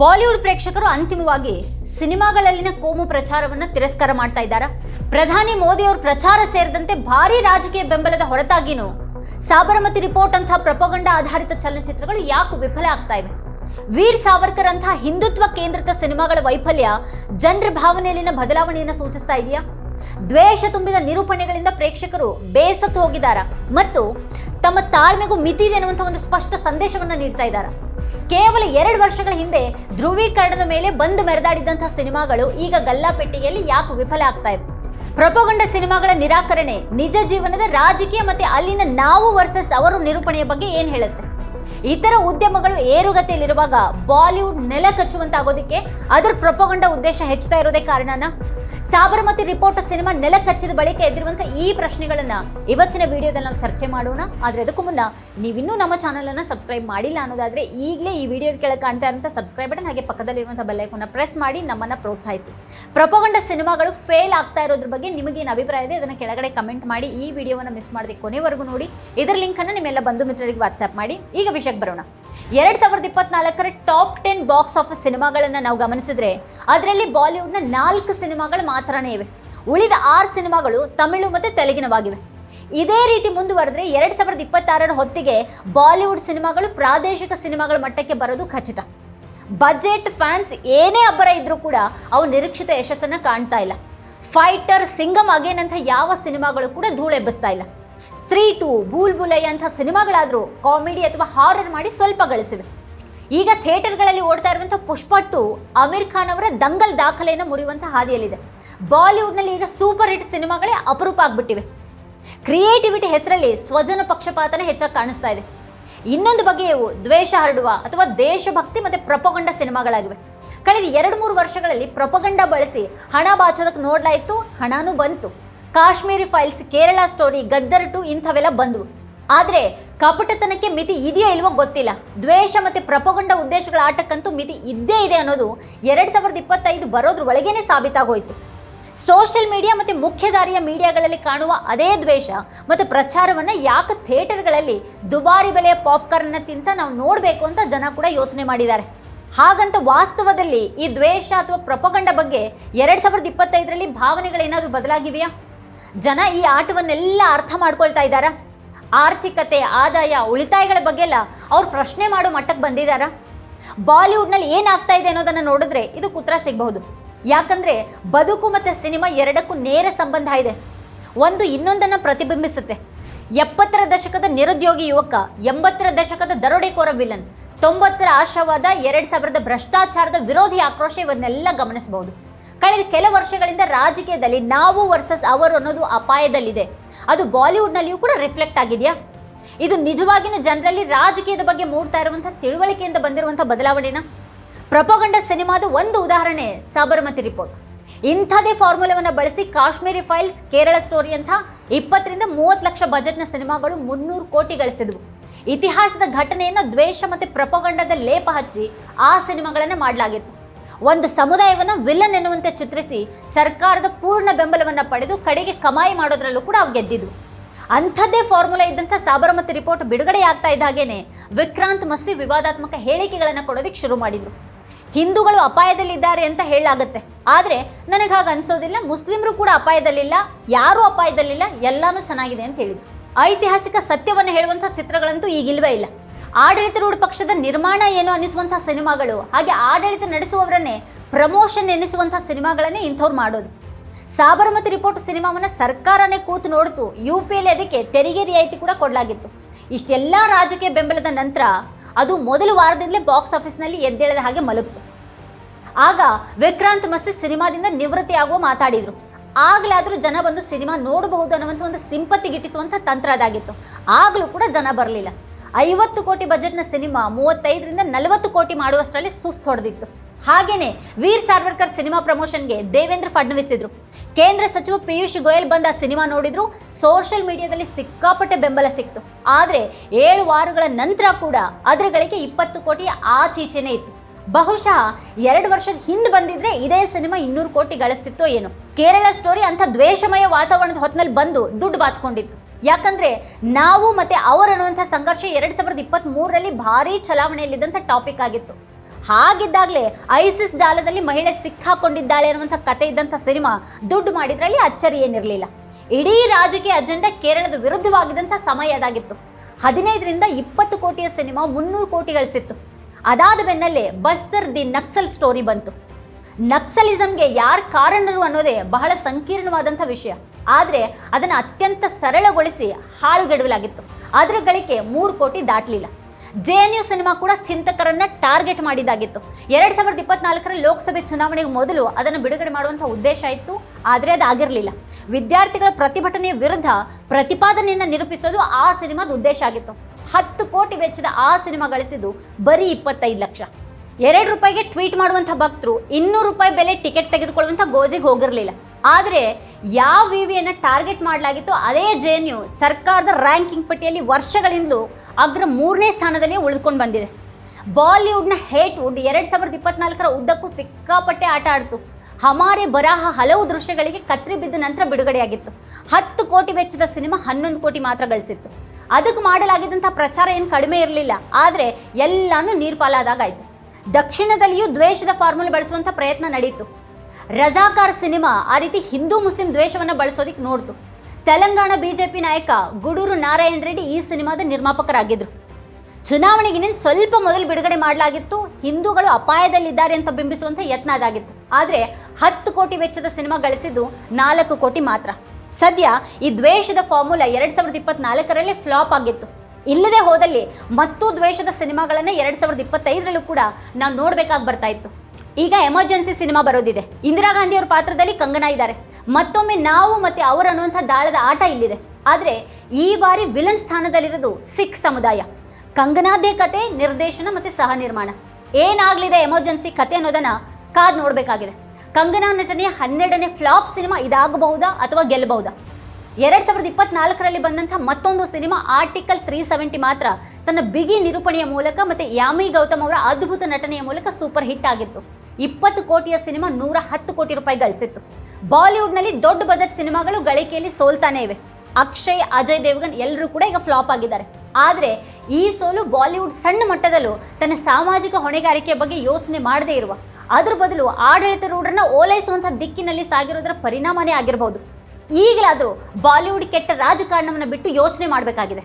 Bollywood ಪ್ರೇಕ್ಷಕರು ಅಂತಿಮವಾಗಿ ಸಿನಿಮಾಗಳಲ್ಲಿನ ಕೋಮು ಪ್ರಚಾರವನ್ನ ತಿರಸ್ಕಾರ ಮಾಡ್ತಾ ಇದ್ದಾರಾ? ಪ್ರಧಾನಿ ಮೋದಿ ಅವರು ಪ್ರಚಾರ ಸೇರಿದಂತೆ ಭಾರಿ ರಾಜಕೀಯ ಬೆಂಬಲದ ಹೊರತಾಗಿನೂ ಸಾಬರಮತಿ ರಿಪೋರ್ಟ್ ಅಂತಹ ಪ್ರಪಗಂಡ ಆಧಾರಿತ ಚಲನಚಿತ್ರಗಳು ಯಾಕೆ ವಿಫಲ ಆಗ್ತಾ ಇವೆ? ವೀರ್ ಸಾವರ್ಕರ್ ಅಂತಹ ಹಿಂದುತ್ವ ಕೇಂದ್ರಿತ ಸಿನಿಮಾಗಳ ವೈಫಲ್ಯ ಜನರ ಭಾವನೆಯಲ್ಲಿನ ಬದಲಾವಣೆಯನ್ನು ಸೂಚಿಸ್ತಾ ಇದೆಯಾ? ದ್ವೇಷ ತುಂಬಿದ ನಿರೂಪಣೆಗಳಿಂದ ಪ್ರೇಕ್ಷಕರು ಬೇಸತ್ತು ಹೋಗಿದ್ದಾರಾ? ಮತ್ತು ತಮ್ಮ ತಾಳ್ಮೆಗೂ ಮಿತಿ ಇದೆ ಅನ್ನುವಂಥ ಒಂದು ಸ್ಪಷ್ಟ ಸಂದೇಶವನ್ನು ನೀಡ್ತಾ ಇದ್ದಾರೆ? ಕೇವಲ ಎರಡು ವರ್ಷಗಳ ಹಿಂದೆ ಧ್ರುವೀಕರಣದ ಮೇಲೆ ಬಂದು ಮೆರೆದಾಡಿದಂತಹ ಸಿನಿಮಾಗಳು ಈಗ ಗಲ್ಲಾಪೆಟ್ಟಿಗೆಯಲ್ಲಿ ಯಾಕೆ ವಿಫಲ ಆಗ್ತಾ ಇವೆ? ಪ್ರಪೋಗಂಡ ಸಿನಿಮಾಗಳ ನಿರಾಕರಣೆ, ನಿಜ ಜೀವನದ ರಾಜಕೀಯ ಮತ್ತೆ ಅಲ್ಲಿನ ನಾವು ವರ್ಸಸ್ ಅವರು ನಿರೂಪಣೆಯ ಬಗ್ಗೆ ಏನ್ ಹೇಳುತ್ತೆ? ಇತರ ಉದ್ಯಮಗಳು ಏರುಗತಿಯಲ್ಲಿರುವಾಗ ಬಾಲಿವುಡ್ ನೆಲ ಕಚ್ಚುವಂತಾಗೋದಕ್ಕೆ ಅದರ ಪ್ರಪಗೊಂಡ ಉದ್ದೇಶ ಹೆಚ್ಚುತ್ತಾ ಇರೋದೇ ಕಾರಣನ ಸಾಬರಮತಿ ರಿಪೋರ್ಟ್ ಸಿನಿಮಾ ನೆಲ ಕಚ್ಚಿದ ಬಳಿಕ ಎದ್ದಿರುವಂತಹ ಈ ಪ್ರಶ್ನೆಗಳನ್ನ ಇವತ್ತಿನ ವಿಡಿಯೋದಲ್ಲಿ ನಾವು ಚರ್ಚೆ ಮಾಡೋಣ. ಆದ್ರೆ ಅದಕ್ಕೂ ಮುನ್ನ ನೀವಿನ್ನೂ ನಮ್ಮ ಚಾನಲ್ ಅನ್ನ ಸಬ್ಸ್ಕ್ರೈಬ್ ಮಾಡಿಲ್ಲ ಅನ್ನೋದಾದ್ರೆ ಈಗಲೇ ಈ ವಿಡಿಯೋ ಕೆಳಗೆ ಕಾಣ್ತಾ ಇರುವಂತಹ ಸಬ್ಸ್ಕ್ರೈಬ್ ಬಟನ್ ಹಾಗೆ ಪಕ್ಕದಲ್ಲಿರುವಂತಹ ಬೆಲ್ಲೈಕನ್ನ ಪ್ರೆಸ್ ಮಾಡಿ ನಮ್ಮನ್ನ ಪ್ರೋತ್ಸಾಹಿಸಿ. ಪ್ರಪಗೊಂಡ ಸಿನಿಮಾಗಳು ಫೇಲ್ ಆಗ್ತಾ ಇರೋದ್ರ ಬಗ್ಗೆ ನಿಮಗೇನು ಅಭಿಪ್ರಾಯ ಇದೆ ಅದನ್ನ ಕೆಳಗಡೆ ಕಮೆಂಟ್ ಮಾಡಿ ಈ ವಿಡಿಯೋವನ್ನು ಮಿಸ್ ಮಾಡದೆ ಕೊನೆವರೆಗೂ ನೋಡಿ. ಇದರ ಲಿಂಕ್ ಅನ್ನು ನಿಮ್ಮೆಲ್ಲ ಬಂಧು ಮಿತ್ರರಿಗೆ ವಾಟ್ಸ್ಆಪ್ ಮಾಡಿ. ಈಗ ವಿಷಯಕ್ಕೆ ಬರೋಣ. ಎರಡು ಸಾವಿರದ ಇಪ್ಪತ್ನಾಲ್ಕರ ಟಾಪ್ ಟೆನ್ ಬಾಕ್ಸ್ ಆಫೀಸ್ ಸಿನಿಮಾಗಳನ್ನ ನಾವು ಗಮನಿಸಿದ್ರೆ ಅದರಲ್ಲಿ ಬಾಲಿವುಡ್ನ ನಾಲ್ಕು ಸಿನಿಮಾಗಳು ಮಾತ್ರನೇ ಇವೆ. ಉಳಿದ ಆರು ಸಿನಿಮಾಗಳು ತಮಿಳು ಮತ್ತು ತೆಲುಗಿನವಾಗಿವೆ ಇದೇ ರೀತಿ ಮುಂದುವರೆದ್ರೆ ಎರಡು ಸಾವಿರದ ಇಪ್ಪತ್ತಾರರ ಹೊತ್ತಿಗೆ ಬಾಲಿವುಡ್ ಸಿನಿಮಾಗಳು ಪ್ರಾದೇಶಿಕ ಸಿನಿಮಾಗಳ ಮಟ್ಟಕ್ಕೆ ಬರೋದು ಖಚಿತ. ಬಜೆಟ್ ಫ್ಯಾನ್ಸ್ ಏನೇ ಅಬ್ಬರ ಇದ್ರೂ ಕೂಡ ಅವು ನಿರೀಕ್ಷಿತ ಯಶಸ್ಸನ್ನು ಕಾಣ್ತಾ ಇಲ್ಲ. ಫೈಟರ್ ಸಿಂಗಮ್ ಅಗೇನ್ ಅಂತ ಯಾವ ಸಿನಿಮಾಗಳು ಕೂಡ ಧೂಳೆಬ್ಬಿಸ್ತಾ ಇಲ್ಲ. ಸ್ತ್ರೀ ಟು ಭೂಲ್ ಬುಲೈ ಅಂತ ಸಿನಿಮಾಗಳಾದರೂ ಕಾಮಿಡಿ ಅಥವಾ ಹಾರರ್ ಮಾಡಿ ಸ್ವಲ್ಪ ಗಳಿಸಿವೆ. ಈಗ ಥಿಯೇಟರ್ಗಳಲ್ಲಿ ಓಡ್ತಾ ಇರುವಂಥ ಪುಷ್ಪ ಟು ಅಮೀರ್ ಖಾನ್ ಅವರ ದಂಗಲ್ ದಾಖಲೆಯನ್ನು ಮುರಿಯುವಂಥ ಹಾದಿಯಲ್ಲಿದೆ. ಬಾಲಿವುಡ್ನಲ್ಲಿ ಈಗ ಸೂಪರ್ ಹಿಟ್ ಸಿನಿಮಾಗಳೇ ಅಪರೂಪ ಆಗಿಬಿಟ್ಟಿವೆ. ಕ್ರಿಯೇಟಿವಿಟಿ ಹೆಸರಲ್ಲಿ ಸ್ವಜನ ಪಕ್ಷಪಾತನ ಹೆಚ್ಚಾಗಿ ಕಾಣಿಸ್ತಾ ಇದೆ. ಇನ್ನೊಂದು ಬಗೆಯವು ದ್ವೇಷ ಹರಡುವ ಅಥವಾ ದೇಶಭಕ್ತಿ ಮತ್ತು ಪ್ರಪಗಂಡ ಸಿನಿಮಾಗಳಾಗಿವೆ. ಕಳೆದ ಎರಡು ಮೂರು ವರ್ಷಗಳಲ್ಲಿ ಪ್ರಪಗಂಡ ಬಳಸಿ ಹಣ ಬಾಚೋದಕ್ಕೆ ನೋಡ್ಲಾಯಿತು, ಹಣನೂ ಬಂತು. Kashmiri files, Kerala story Gadar two ಇಂಥವೆಲ್ಲ ಬಂದವು. ಆದರೆ ಕಪಟತನಕ್ಕೆ ಮಿತಿ ಇದೆಯೋ ಇಲ್ವೋ ಗೊತ್ತಿಲ್ಲ. ದ್ವೇಷ ಮತ್ತು ಪ್ರಪಗೊಂಡ ಉದ್ದೇಶಗಳ ಆಟಕ್ಕಂತೂ ಮಿತಿ ಇದ್ದೇ ಇದೆ ಅನ್ನೋದು ಎರಡು ಸಾವಿರದ ಇಪ್ಪತ್ತೈದು ಬರೋದ್ರ ಒಳಗೇನೆ ಸಾಬೀತಾಗೋಯಿತು. ಸೋಷಿಯಲ್ ಮೀಡಿಯಾ ಮತ್ತು ಮುಖ್ಯಧಾರಿಯ ಮೀಡಿಯಾಗಳಲ್ಲಿ ಕಾಣುವ ಅದೇ ದ್ವೇಷ ಮತ್ತು ಪ್ರಚಾರವನ್ನು ಯಾಕೆ ಥಿಯೇಟರ್ಗಳಲ್ಲಿ ದುಬಾರಿ ಬೆಲೆಯ ಪಾಪ್ಕಾರ್ನ್ನ ತಿಂತ ನಾವು ನೋಡಬೇಕು ಅಂತ ಜನ ಕೂಡ ಯೋಚನೆ ಮಾಡಿದ್ದಾರೆ. ಹಾಗಂತ ವಾಸ್ತವದಲ್ಲಿ ಈ ದ್ವೇಷ ಅಥವಾ ಪ್ರಪಗಂಡ ಬಗ್ಗೆ ಎರಡು ಸಾವಿರದ ಇಪ್ಪತ್ತೈದರಲ್ಲಿ ಭಾವನೆಗಳೇನಾದರೂ ಬದಲಾಗಿವೆಯಾ? ಜನ ಈ ಆಟವನ್ನೆಲ್ಲ ಅರ್ಥ ಮಾಡ್ಕೊಳ್ತಾ ಇದ್ದಾರಾ? ಆರ್ಥಿಕತೆ, ಆದಾಯ, ಉಳಿತಾಯಗಳ ಬಗ್ಗೆ ಎಲ್ಲ ಅವ್ರು ಪ್ರಶ್ನೆ ಮಾಡೋ ಮಟ್ಟಕ್ಕೆ ಬಂದಿದ್ದಾರಾ? ಬಾಲಿವುಡ್ನಲ್ಲಿ ಏನಾಗ್ತಾ ಇದೆ ಅನ್ನೋದನ್ನು ನೋಡಿದ್ರೆ ಇದು ಕುತ್ರ ಸಿಗಬಹುದು. ಯಾಕಂದ್ರೆ ಬದುಕು ಮತ್ತು ಸಿನಿಮಾ ಎರಡಕ್ಕೂ ನೇರ ಸಂಬಂಧ ಇದೆ. ಒಂದು ಇನ್ನೊಂದನ್ನು ಪ್ರತಿಬಿಂಬಿಸುತ್ತೆ. ಎಪ್ಪತ್ತರ ದಶಕದ ನಿರುದ್ಯೋಗಿ ಯುವಕ, ಎಂಬತ್ತರ ದಶಕದ ದರೋಡೆಕೋರ ವಿಲನ್, ತೊಂಬತ್ತರ ಆಶಾವಾದ ಎರಡ್ ಸಾವಿರದ ಭ್ರಷ್ಟಾಚಾರದ ವಿರೋಧಿ ಆಕ್ರೋಶ ಇವನ್ನೆಲ್ಲ ಗಮನಿಸಬಹುದು. ಕಳೆದ ಕೆಲ ವರ್ಷಗಳಿಂದ ರಾಜಕೀಯದಲ್ಲಿ ನಾವು ವರ್ಸಸ್ ಅವರು ಅನ್ನೋದು ಅಪಾಯದಲ್ಲಿದೆ. ಅದು ಬಾಲಿವುಡ್ನಲ್ಲಿಯೂ ಕೂಡ ರಿಫ್ಲೆಕ್ಟ್ ಆಗಿದೆಯಾ? ಇದು ನಿಜವಾಗಿಯೂ ಜನರಲ್ಲಿ ರಾಜಕೀಯದ ಬಗ್ಗೆ ಮೂಡ್ತಾ ಇರುವಂಥ ತಿಳುವಳಿಕೆಯಿಂದ ಬಂದಿರುವಂಥ ಬದಲಾವಣೆನಾ? ಪ್ರಪೋಗಂಡ ಸಿನಿಮಾದ ಒಂದು ಉದಾಹರಣೆ, ಸಾಬರಮತಿ ರಿಪೋರ್ಟ್ ಇಂಥದೇ ಫಾರ್ಮುಲಾವನ್ನು ಬಳಸಿ ಕಾಶ್ಮೀರಿ ಫೈಲ್ಸ್ ಕೇರಳ ಸ್ಟೋರಿ ಅಂತ ಇಪ್ಪತ್ತರಿಂದ ಮೂವತ್ತು ಲಕ್ಷ ಬಜೆಟ್ನ ಸಿನಿಮಾಗಳು ಮುನ್ನೂರು ಕೋಟಿ ಗಳಿಸಿದವು. ಇತಿಹಾಸದ ಘಟನೆಯನ್ನು ದ್ವೇಷ ಮತ್ತು ಪ್ರಪಗಂಡದ ಲೇಪ ಹಚ್ಚಿ ಆ ಸಿನಿಮಾಗಳನ್ನು ಮಾಡಲಾಗಿತ್ತು. ಒಂದು ಸಮುದಾಯವನ್ನು ವಿಲನ್ ಎನ್ನುವಂತೆ ಚಿತ್ರಿಸಿ ಸರ್ಕಾರದ ಪೂರ್ಣ ಬೆಂಬಲವನ್ನು ಪಡೆದು ಕಡೆಗೆ ಕಮಾಯಿ ಮಾಡೋದ್ರಲ್ಲೂ ಕೂಡ ಅವು ಗೆದ್ದಿದ್ವು. ಅಂಥದ್ದೇ ಫಾರ್ಮುಲಾ ಇದ್ದಂಥ ಸಾಬರಮತಿ ರಿಪೋರ್ಟ್ ಬಿಡುಗಡೆ ಆಗ್ತಾ ಇದ್ದ ಹಾಗೇನೆ ವಿಕ್ರಾಂತ್ ಮಸ್ಸಿ ವಿವಾದಾತ್ಮಕ ಹೇಳಿಕೆಗಳನ್ನು ಕೊಡೋದಕ್ಕೆ ಶುರು ಮಾಡಿದರು. ಹಿಂದೂಗಳು ಅಪಾಯದಲ್ಲಿದ್ದಾರೆ ಅಂತ ಹೇಳಲಾಗುತ್ತೆ. ಆದರೆ ನನಗೆ ಹಾಗೆ ಅನಿಸೋದಿಲ್ಲ, ಮುಸ್ಲಿಮರು ಕೂಡ ಅಪಾಯದಲ್ಲಿಲ್ಲ, ಯಾರೂ ಅಪಾಯದಲ್ಲಿಲ್ಲ, ಎಲ್ಲನೂ ಚೆನ್ನಾಗಿದೆ ಅಂತ ಹೇಳಿದರು. ಐತಿಹಾಸಿಕ ಸತ್ಯವನ್ನು ಹೇಳುವಂಥ ಚಿತ್ರಗಳಂತೂ ಈಗಿಲ್ವೇ ಇಲ್ಲ. ಆಡಳಿತಾರೂಢ ಪಕ್ಷದ ನಿರ್ಮಾಣ ಏನು ಅನ್ನಿಸುವಂತಹ ಸಿನಿಮಾಗಳು, ಹಾಗೆ ಆಡಳಿತ ನಡೆಸುವವರನ್ನೇ ಪ್ರಮೋಷನ್ ಎನ್ನಿಸುವಂತಹ ಸಿನಿಮಾಗಳನ್ನೇ ಇಂಥವ್ರು ಮಾಡೋದು. ಸಾಬರಮತಿ ರಿಪೋರ್ಟ್ ಸಿನಿಮಾವನ್ನು ಸರ್ಕಾರನೇ ಕೂತು ನೋಡಿತು, ಯು ಪಿಯಲ್ಲಿ ಅದಕ್ಕೆ ತೆರಿಗೆ ರಿಯಾಯಿತಿ ಕೂಡ ಕೊಡಲಾಗಿತ್ತು. ಇಷ್ಟೆಲ್ಲ ರಾಜಕೀಯ ಬೆಂಬಲದ ನಂತರ ಅದು ಮೊದಲ ವಾರದಿಂದಲೇ ಬಾಕ್ಸ್ ಆಫೀಸ್ನಲ್ಲಿ ಎದ್ದೇಳದ ಹಾಗೆ ಮಲಗಿತು. ಆಗ ವಿಕ್ರಾಂತ್ ಮಸ್ಸಿ ಸಿನಿಮಾದಿಂದ ನಿವೃತ್ತಿ ಆಗುವ ಮಾತಾಡಿದ್ರು ಆಗ್ಲಾದ್ರೂ ಜನ ಬಂದು ಸಿನಿಮಾ ನೋಡಬಹುದು ಅನ್ನುವಂಥ ಒಂದು ಸಿಂಪತಿ ಗಿಟ್ಟಿಸುವಂಥ ತಂತ್ರ ಅದಾಗಿತ್ತು. ಆಗಲೂ ಕೂಡ ಜನ ಬರಲಿಲ್ಲ. ಐವತ್ತು ಕೋಟಿ ಬಜೆಟ್ನ ಸಿನಿಮಾ ಮೂವತ್ತೈದರಿಂದ ನಲವತ್ತು ಕೋಟಿ ಮಾಡುವಷ್ಟರಲ್ಲಿ ಸುಸ್ತು ಹೊಡೆದಿತ್ತು. ಹಾಗೆಯೇ ವೀರ್ ಸಾರ್ವರ್ಕರ್ ಸಿನಿಮಾ ಪ್ರಮೋಷನ್ಗೆ ದೇವೇಂದ್ರ ಫಡ್ನವೀಸ್ ಇದ್ರು. ಕೇಂದ್ರ ಸಚಿವ ಪಿಯೂಷ್ ಗೋಯಲ್ ಬಂದ ಸಿನಿಮಾ ನೋಡಿದ್ರು, ಸೋಷಿಯಲ್ ಮೀಡಿಯಾದಲ್ಲಿ ಸಿಕ್ಕಾಪಟ್ಟೆ ಬೆಂಬಲ ಸಿಕ್ತು. ಆದರೆ ಏಳು ವಾರಗಳ ನಂತರ ಕೂಡ ಅದರ ಗಳಿಕೆ ಇಪ್ಪತ್ತು ಕೋಟಿ ಆಚೀಚೆನೇ ಇತ್ತು. ಬಹುಶಃ ಎರಡು ವರ್ಷದ ಹಿಂದೆ ಬಂದಿದ್ರೆ ಇದೇ ಸಿನಿಮಾ ಇನ್ನೂರು ಕೋಟಿ ಗಳಿಸ್ತಿತ್ತೋ ಏನು. ಕೇರಳ ಸ್ಟೋರಿ ಅಂಥ ದ್ವೇಷಮಯ ವಾತಾವರಣದ ಹೊತ್ತಿನಲ್ಲಿ ಬಂದು ದುಡ್ಡು ಬಾಚ್ಕೊಂಡಿತ್ತು. ಯಾಕಂದ್ರೆ ನಾವು ಮತ್ತೆ ಅವರು ಅನ್ನುವಂಥ ಸಂಘರ್ಷ ಎರಡು ಸಾವಿರದ ಇಪ್ಪತ್ತ್ಮೂರರಲ್ಲಿ ಭಾರಿ ಚಲಾವಣೆಯಲ್ಲಿದ್ದಂಥ ಟಾಪಿಕ್ ಆಗಿತ್ತು. ಹಾಗಿದ್ದಾಗಲೇ ಐಸಿಸ್ ಜಾಲದಲ್ಲಿ ಮಹಿಳೆ ಸಿಕ್ಕಾಕೊಂಡಿದ್ದಾಳೆ ಅನ್ನುವಂಥ ಕತೆ ಇದ್ದಂಥ ಸಿನಿಮಾ ದುಡ್ಡು ಮಾಡಿದ್ರಲ್ಲಿ ಅಚ್ಚರಿ ಏನಿರಲಿಲ್ಲ. ಇಡೀ ರಾಜಕೀಯ ಅಜೆಂಡಾ ಕೇರಳದ ವಿರುದ್ಧವಾಗಿದ್ದಂಥ ಸಮಯ ಅದಾಗಿತ್ತು. ಹದಿನೈದರಿಂದ ಇಪ್ಪತ್ತು ಕೋಟಿಯ ಸಿನಿಮಾ ಮುನ್ನೂರು ಕೋಟಿ ಗಳಿಸಿತ್ತು ಅದಾದ ಬೆನ್ನಲ್ಲೇ ಬಸ್ತರ್ ದಿ ನಕ್ಸಲ್ ಸ್ಟೋರಿ ಬಂತು. ನಕ್ಸಲಿಸಂಗೆ ಯಾರು ಕಾರಣರು ಅನ್ನೋದೇ ಬಹಳ ಸಂಕೀರ್ಣವಾದಂಥ ವಿಷಯ. ಆದರೆ ಅದನ್ನು ಅತ್ಯಂತ ಸರಳಗೊಳಿಸಿ ಹಾಳುಗೆಡವಲಾಗಿತ್ತು ಅದರ ಗಳಿಕೆ ಮೂರು ಕೋಟಿ ದಾಟಲಿಲ್ಲ. ಜೆ ಎನ್ ಯು ಸಿನಿಮಾ ಕೂಡ ಚಿಂತಕರನ್ನ ಟಾರ್ಗೆಟ್ ಮಾಡಿದಾಗಿತ್ತು ಎರಡ್ ಸಾವಿರದ ಇಪ್ಪತ್ನಾಲ್ಕರ ಲೋಕಸಭೆ ಚುನಾವಣೆಗೆ ಮೊದಲು ಅದನ್ನು ಬಿಡುಗಡೆ ಮಾಡುವಂಥ ಉದ್ದೇಶ ಇತ್ತು, ಆದರೆ ಅದಾಗಿರಲಿಲ್ಲ ವಿದ್ಯಾರ್ಥಿಗಳ ಪ್ರತಿಭಟನೆಯ ವಿರುದ್ಧ ಪ್ರತಿಪಾದನೆಯನ್ನು ನಿರೂಪಿಸೋದು ಆ ಸಿನಿಮಾದ ಉದ್ದೇಶ ಆಗಿತ್ತು. ಹತ್ತು ಕೋಟಿ ವೆಚ್ಚದ ಆ ಸಿನಿಮಾ ಗಳಿಸಿದ್ದು ಬರೀ ಇಪ್ಪತ್ತೈದು ಲಕ್ಷ. ಎರಡು ರೂಪಾಯಿಗೆ ಟ್ವೀಟ್ ಮಾಡುವಂಥ ಭಕ್ತರು ಇನ್ನೂರು ರೂಪಾಯಿ ಬೆಲೆ ಟಿಕೆಟ್ ತೆಗೆದುಕೊಳ್ಳುವಂಥ ಗೋಜಿಗೆ ಹೋಗಿರಲಿಲ್ಲ. ಆದರೆ ಯಾವ ವಿ ವಿಯನ್ನು ಟಾರ್ಗೆಟ್ ಮಾಡಲಾಗಿತ್ತು ಅದೇ ಜೆ ಎನ್ ಯು ಸರ್ಕಾರದ ರ್ಯಾಂಕಿಂಗ್ ಪಟ್ಟಿಯಲ್ಲಿ ವರ್ಷಗಳಿಂದಲೂ ಅಗ್ರ ಮೂರನೇ ಸ್ಥಾನದಲ್ಲಿ ಉಳಿದುಕೊಂಡು ಬಂದಿದೆ. ಬಾಲಿವುಡ್ನ ಹೇಟ್ವುಡ್ ಎರಡು ಸಾವಿರದ ಇಪ್ಪತ್ನಾಲ್ಕರ ಉದ್ದಕ್ಕೂ ಸಿಕ್ಕಾಪಟ್ಟೆ ಆಟ ಆಡ್ತು. ಹಮಾರೆ ಬರಾಹ ಹಲವು ದೃಶ್ಯಗಳಿಗೆ ಕತ್ರಿ ಬಿದ್ದ ನಂತರ ಬಿಡುಗಡೆಯಾಗಿತ್ತು. ಹತ್ತು ಕೋಟಿ ವೆಚ್ಚದ ಸಿನಿಮಾ ಹನ್ನೊಂದು ಕೋಟಿ ಮಾತ್ರ ಗಳಿಸಿತ್ತು. ಅದಕ್ಕೆ ಮಾಡಲಾಗಿದ್ದಂಥ ಪ್ರಚಾರ ಏನು ಕಡಿಮೆ ಇರಲಿಲ್ಲ. ಆದರೆ ಎಲ್ಲಾನು ನೀರ್ಪಾಲಾದಾಗಾಯಿತು. ದಕ್ಷಿಣದಲ್ಲಿಯೂ ದ್ವೇಷದ ಫಾರ್ಮುಲೆ ಬಳಸುವಂಥ ಪ್ರಯತ್ನ ನಡೀತು. ರಜಾಕಾರ್ ಸಿನಿಮಾ, ಆ ರೀತಿ ಹಿಂದೂ ಮುಸ್ಲಿಂ ದ್ವೇಷವನ್ನು ಬಳಸೋದಕ್ಕೆ ನೋಡ್ತು. ತೆಲಂಗಾಣ ಬಿಜೆಪಿ ನಾಯಕ ಗುಡೂರು ನಾರಾಯಣ ರೆಡ್ಡಿ ಈ ಸಿನಿಮಾದ ನಿರ್ಮಾಪಕರಾಗಿದ್ದರು ಚುನಾವಣೆಗಿನ ಸ್ವಲ್ಪ ಮೊದಲು ಬಿಡುಗಡೆ ಮಾಡಲಾಗಿತ್ತು, ಹಿಂದೂಗಳು ಅಪಾಯದಲ್ಲಿದ್ದಾರೆ ಅಂತ ಬಿಂಬಿಸುವಂಥ ಯತ್ನ ಅದಾಗಿತ್ತು. ಆದರೆ ಹತ್ತು ಕೋಟಿ ವೆಚ್ಚದ ಸಿನಿಮಾ ಗಳಿಸಿದ್ದು ನಾಲ್ಕು ಕೋಟಿ ಮಾತ್ರ. ಸದ್ಯ ಈ ದ್ವೇಷದ ಫಾರ್ಮುಲಾ ಎರಡು ಸಾವಿರದ ಇಪ್ಪತ್ನಾಲ್ಕರಲ್ಲೇ ಫ್ಲಾಪ್ ಆಗಿತ್ತು. ಇಲ್ಲದೆ ಹೋದಲ್ಲಿ ಮತ್ತೂ ದ್ವೇಷದ ಸಿನಿಮಾಗಳನ್ನು ಎರಡು ಸಾವಿರದ ಇಪ್ಪತ್ತೈದರಲ್ಲೂ ಕೂಡ ನಾವು ನೋಡಬೇಕಾಗಿ ಬರ್ತಾ ಇತ್ತು. ಈಗ ಎಮರ್ಜೆನ್ಸಿ ಸಿನಿಮಾ ಬರೋದಿದೆ. ಇಂದಿರಾ ಗಾಂಧಿ ಅವರ ಪಾತ್ರದಲ್ಲಿ ಕಂಗನಾ ಇದ್ದಾರೆ. ಮತ್ತೊಮ್ಮೆ ನಾವು ಮತ್ತೆ ಅವರು ಅನ್ನುವಂಥ ದಾಳದ ಆಟ ಇಲ್ಲಿದೆ. ಆದರೆ ಈ ಬಾರಿ ವಿಲನ್ ಸ್ಥಾನದಲ್ಲಿರೋದು ಸಿಖ್ ಸಮುದಾಯ. ಕಂಗನಾದೇ ಕತೆ, ನಿರ್ದೇಶನ ಮತ್ತು ಸಹ ನಿರ್ಮಾಣ. ಏನಾಗಲಿದೆ ಎಮರ್ಜೆನ್ಸಿ ಕತೆ ಅನ್ನೋದನ್ನು ಕಾದ್ ನೋಡಬೇಕಾಗಿದೆ. ಕಂಗನಾ ನಟನೆಯ ಹನ್ನೆರಡನೇ ಫ್ಲಾಪ್ ಸಿನಿಮಾ ಇದಾಗಬಹುದಾ ಅಥವಾ ಗೆಲ್ಲಬಹುದಾ? ಎರಡು ಸಾವಿರದ ಇಪ್ಪತ್ನಾಲ್ಕರಲ್ಲಿ ಬಂದಂಥ ಮತ್ತೊಂದು ಸಿನಿಮಾ, ಆರ್ಟಿಕಲ್ ತ್ರೀ ಸೆವೆಂಟಿ ಮಾತ್ರ ತನ್ನ ಬಿಗಿ ನಿರೂಪಣೆಯ ಮೂಲಕ ಮತ್ತು ಯಾಮಿ ಗೌತಮ್ ಅವರ ಅದ್ಭುತ ನಟನೆಯ ಮೂಲಕ ಸೂಪರ್ ಹಿಟ್ ಆಗಿತ್ತು. ಇಪ್ಪತ್ತು ಕೋಟಿಯ ಸಿನಿಮಾ ನೂರ ಹತ್ತು ಕೋಟಿ ರೂಪಾಯಿ ಗಳಿಸಿತ್ತು ಬಾಲಿವುಡ್ನಲ್ಲಿ ದೊಡ್ಡ ಬಜೆಟ್ ಸಿನಿಮಾಗಳು ಗಳಿಕೆಯಲ್ಲಿ ಸೋಲ್ತಾನೆ ಇವೆ. ಅಕ್ಷಯ್, ಅಜಯ್ ದೇವಗನ್ ಎಲ್ಲರೂ ಕೂಡ ಈಗ ಫ್ಲಾಪ್ ಆಗಿದ್ದಾರೆ. ಆದರೆ ಈ ಸೋಲು ಬಾಲಿವುಡ್ ಸಣ್ಣ ಮಟ್ಟದಲ್ಲೂ ತನ್ನ ಸಾಮಾಜಿಕ ಹೊಣೆಗಾರಿಕೆ ಬಗ್ಗೆ ಯೋಚನೆ ಮಾಡದೇ ಇರುವ. ಅದ್ರ ಬದಲು ಆಡಳಿತ ರೂಢರನ್ನ ಓಲೈಸುವಂಥ ದಿಕ್ಕಿನಲ್ಲಿ ಸಾಗಿರೋದರ ಪರಿಣಾಮನೇ ಆಗಿರಬಹುದು ಈಗಲಾದರೂ ಬಾಲಿವುಡ್ ಕೆಟ್ಟ ರಾಜಕಾರಣವನ್ನು ಬಿಟ್ಟು ಯೋಚನೆ ಮಾಡಬೇಕಾಗಿದೆ.